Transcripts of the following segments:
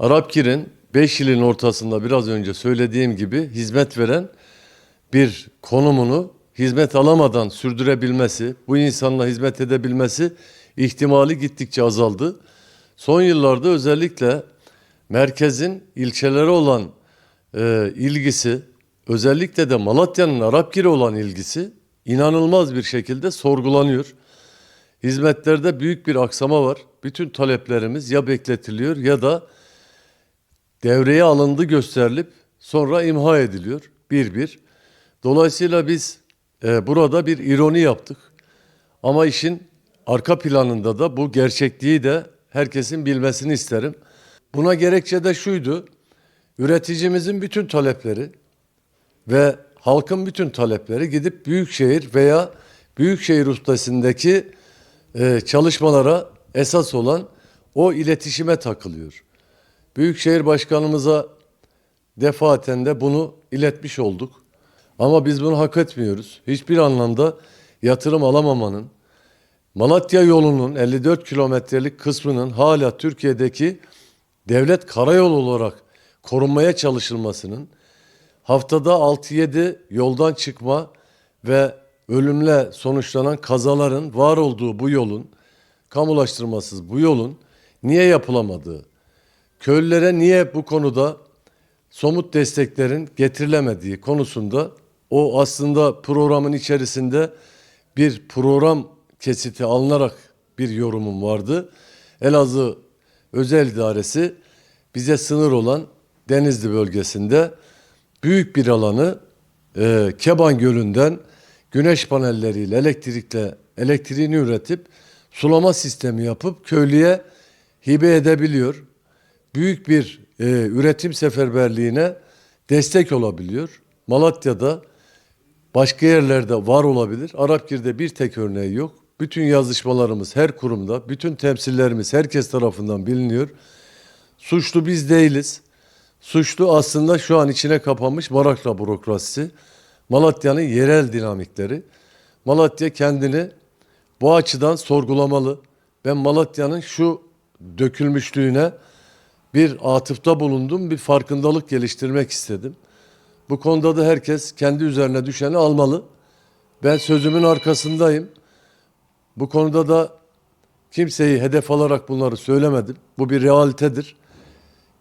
Arapgir'in 5 yılın ortasında biraz önce söylediğim gibi hizmet veren bir konumunu hizmet alamadan sürdürebilmesi, bu insanla hizmet edebilmesi ihtimali gittikçe azaldı. Son yıllarda özellikle merkezin ilçelere olan e, ilgisi, özellikle de Malatya'nın Arapgir'e olan ilgisi inanılmaz bir şekilde sorgulanıyor. Hizmetlerde büyük bir aksama var. Bütün taleplerimiz ya bekletiliyor ya da devreye alındı gösterilip sonra imha ediliyor bir bir. Dolayısıyla biz e, burada bir ironi yaptık. Ama işin arka planında da bu gerçekliği de herkesin bilmesini isterim. Buna gerekçe de şuydu. Üreticimizin bütün talepleri ve halkın bütün talepleri gidip büyükşehir veya büyükşehir ustasındaki e, çalışmalara esas olan o iletişime takılıyor. Büyükşehir Başkanımıza defaten de bunu iletmiş olduk. Ama biz bunu hak etmiyoruz. Hiçbir anlamda yatırım alamamanın, Malatya yolunun 54 kilometrelik kısmının hala Türkiye'deki devlet karayolu olarak korunmaya çalışılmasının, haftada 6-7 yoldan çıkma ve ölümle sonuçlanan kazaların var olduğu bu yolun, kamulaştırmasız bu yolun niye yapılamadığı, köylülere niye bu konuda somut desteklerin getirilemediği konusunda o aslında programın içerisinde bir program kesiti alınarak bir yorumum vardı. Elazığ Özel İdaresi bize sınır olan Denizli bölgesinde büyük bir alanı e, Keban Gölü'nden güneş panelleriyle elektrikle elektriğini üretip sulama sistemi yapıp köylüye hibe edebiliyor. Büyük bir e, üretim seferberliğine destek olabiliyor. Malatya'da başka yerlerde var olabilir. Arapgir'de bir tek örneği yok. Bütün yazışmalarımız her kurumda, bütün temsillerimiz herkes tarafından biliniyor. Suçlu biz değiliz. Suçlu aslında şu an içine kapanmış Marakla bürokrasisi. Malatya'nın yerel dinamikleri. Malatya kendini bu açıdan sorgulamalı. Ben Malatya'nın şu dökülmüşlüğüne bir atıfta bulundum, bir farkındalık geliştirmek istedim. Bu konuda da herkes kendi üzerine düşeni almalı. Ben sözümün arkasındayım. Bu konuda da kimseyi hedef alarak bunları söylemedim. Bu bir realitedir.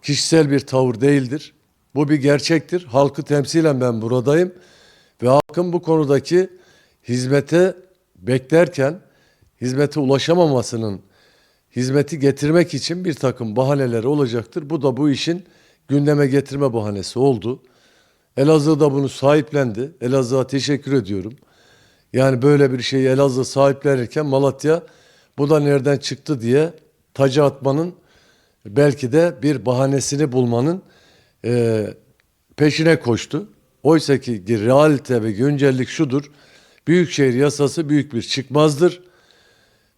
Kişisel bir tavır değildir. Bu bir gerçektir. Halkı temsilen ben buradayım. Ve halkın bu konudaki hizmete beklerken hizmete ulaşamamasının hizmeti getirmek için bir takım bahaneleri olacaktır. Bu da bu işin gündeme getirme bahanesi oldu. Elazığ da bunu sahiplendi. Elazığ'a teşekkür ediyorum. Yani böyle bir şeyi Elazığ sahiplenirken Malatya bu da nereden çıktı diye tacı atmanın belki de bir bahanesini bulmanın e, peşine koştu. Oysa ki realite ve güncellik şudur. Büyükşehir yasası büyük bir çıkmazdır.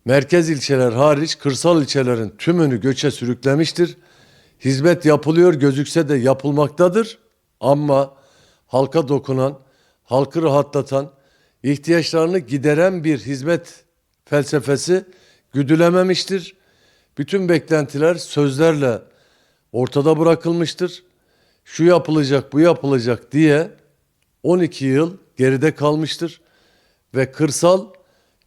Merkez ilçeler hariç kırsal ilçelerin tümünü göçe sürüklemiştir. Hizmet yapılıyor gözükse de yapılmaktadır. Ama halka dokunan, halkı rahatlatan, ihtiyaçlarını gideren bir hizmet felsefesi güdülememiştir. Bütün beklentiler sözlerle ortada bırakılmıştır. Şu yapılacak, bu yapılacak diye 12 yıl geride kalmıştır ve kırsal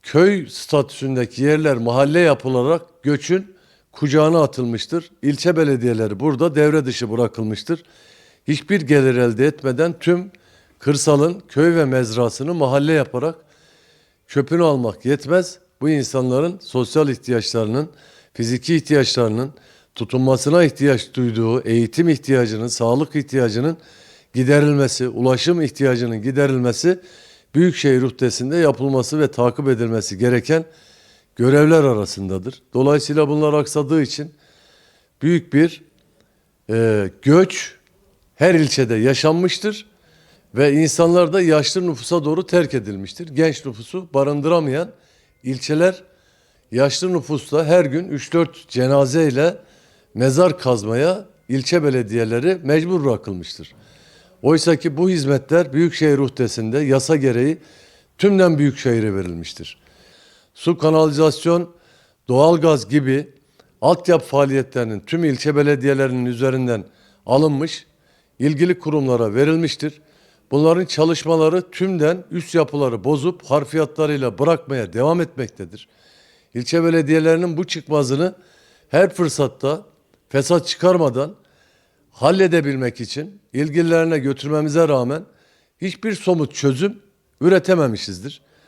köy statüsündeki yerler mahalle yapılarak göçün kucağına atılmıştır. İlçe belediyeleri burada devre dışı bırakılmıştır. Hiçbir gelir elde etmeden tüm kırsalın köy ve mezrasını mahalle yaparak çöpünü almak yetmez. Bu insanların sosyal ihtiyaçlarının, fiziki ihtiyaçlarının, tutunmasına ihtiyaç duyduğu eğitim ihtiyacının, sağlık ihtiyacının giderilmesi, ulaşım ihtiyacının giderilmesi Büyükşehir ruhtesinde yapılması ve takip edilmesi gereken görevler arasındadır. Dolayısıyla bunlar aksadığı için büyük bir e, göç her ilçede yaşanmıştır ve insanlar da yaşlı nüfusa doğru terk edilmiştir. Genç nüfusu barındıramayan ilçeler yaşlı nüfusla her gün 3-4 cenaze ile mezar kazmaya ilçe belediyeleri mecbur bırakılmıştır. Oysa ki bu hizmetler Büyükşehir ruhtesinde yasa gereği tümden Büyükşehir'e verilmiştir. Su, kanalizasyon, doğalgaz gibi altyapı faaliyetlerinin tüm ilçe belediyelerinin üzerinden alınmış, ilgili kurumlara verilmiştir. Bunların çalışmaları tümden üst yapıları bozup harfiyatlarıyla bırakmaya devam etmektedir. İlçe belediyelerinin bu çıkmazını her fırsatta fesat çıkarmadan halledebilmek için ilgililerine götürmemize rağmen hiçbir somut çözüm üretememişizdir.